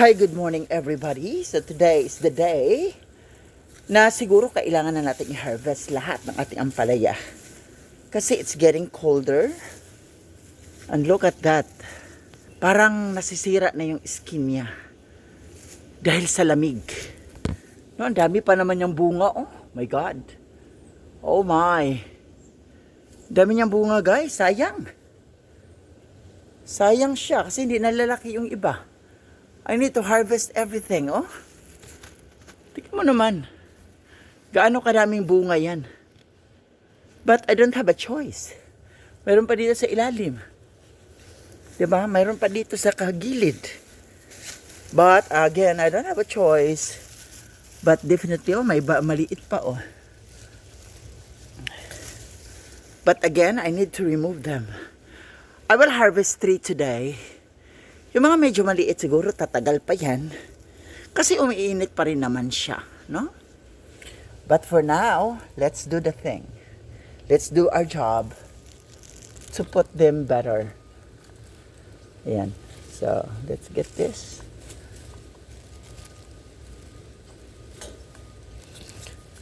Hi, good morning everybody. So today is the day na siguro kailangan na natin i-harvest lahat ng ating ampalaya. Kasi it's getting colder. And look at that. Parang nasisira na yung skin niya. Dahil sa lamig. No, ang dami pa naman yung bunga. Oh my God. Oh my. Dami niyang bunga guys. Sayang. Sayang siya kasi hindi nalalaki yung iba. I need to harvest everything, oh. Tingnan mo naman. Gaano karaming bunga yan. But I don't have a choice. Mayroon pa dito sa ilalim. 'Di ba? Mayroon pa dito sa kagilid. But again, I don't have a choice. But definitely, oh, may ba- maliit pa, oh. But again, I need to remove them. I will harvest three today. Yung mga medyo maliit siguro, tatagal pa yan. Kasi umiinit pa rin naman siya, no? But for now, let's do the thing. Let's do our job to put them better. Ayan. So, let's get this.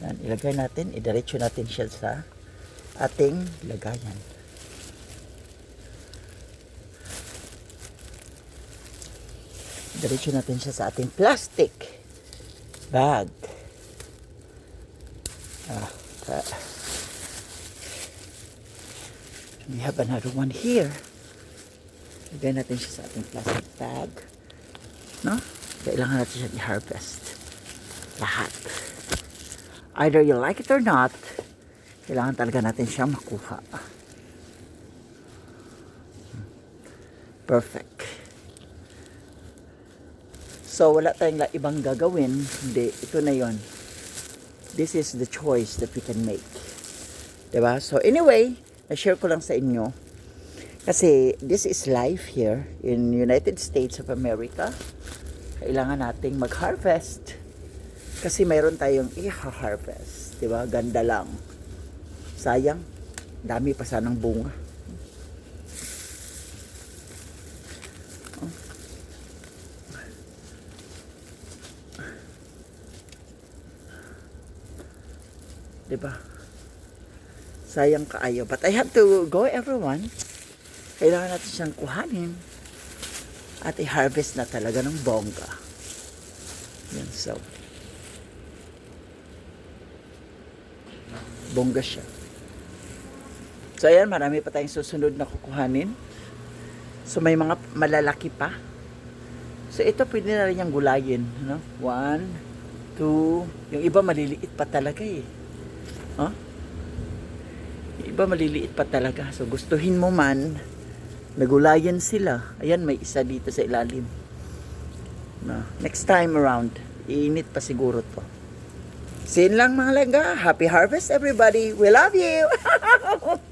Yan, ilagay natin, idiretso natin siya sa ating lagayan. Diretso natin siya sa ating plastic bag. Ah, ah. We have another one here. Lagay natin siya sa ating plastic bag. No? Kailangan natin siya i-harvest. Lahat. Either you like it or not, kailangan talaga natin siya makuha. Perfect. So, wala tayong ibang gagawin. Hindi, ito na yon. This is the choice that we can make. ba? So, anyway, na-share ko lang sa inyo. Kasi, this is life here in United States of America. Kailangan nating mag-harvest. Kasi mayroon tayong i-harvest. ba? Ganda lang. Sayang, dami pa sanang bunga. Di ba? Sayang kaayo. But I have to go everyone. Kailangan natin siyang kuhanin. At i-harvest na talaga ng bongga. Yan, so. Bongga siya. So, ayan, marami pa tayong susunod na kukuhanin. So, may mga malalaki pa. So, ito pwede na rin yung gulayin. No? One, two, yung iba maliliit pa talaga eh. Yung iba maliliit pa talaga. So gustuhin mo man, nagulayan sila. Ayan, may isa dito sa ilalim. Na, next time around, iinit pa siguro to. Sin lang mga langga. Happy harvest everybody. We love you.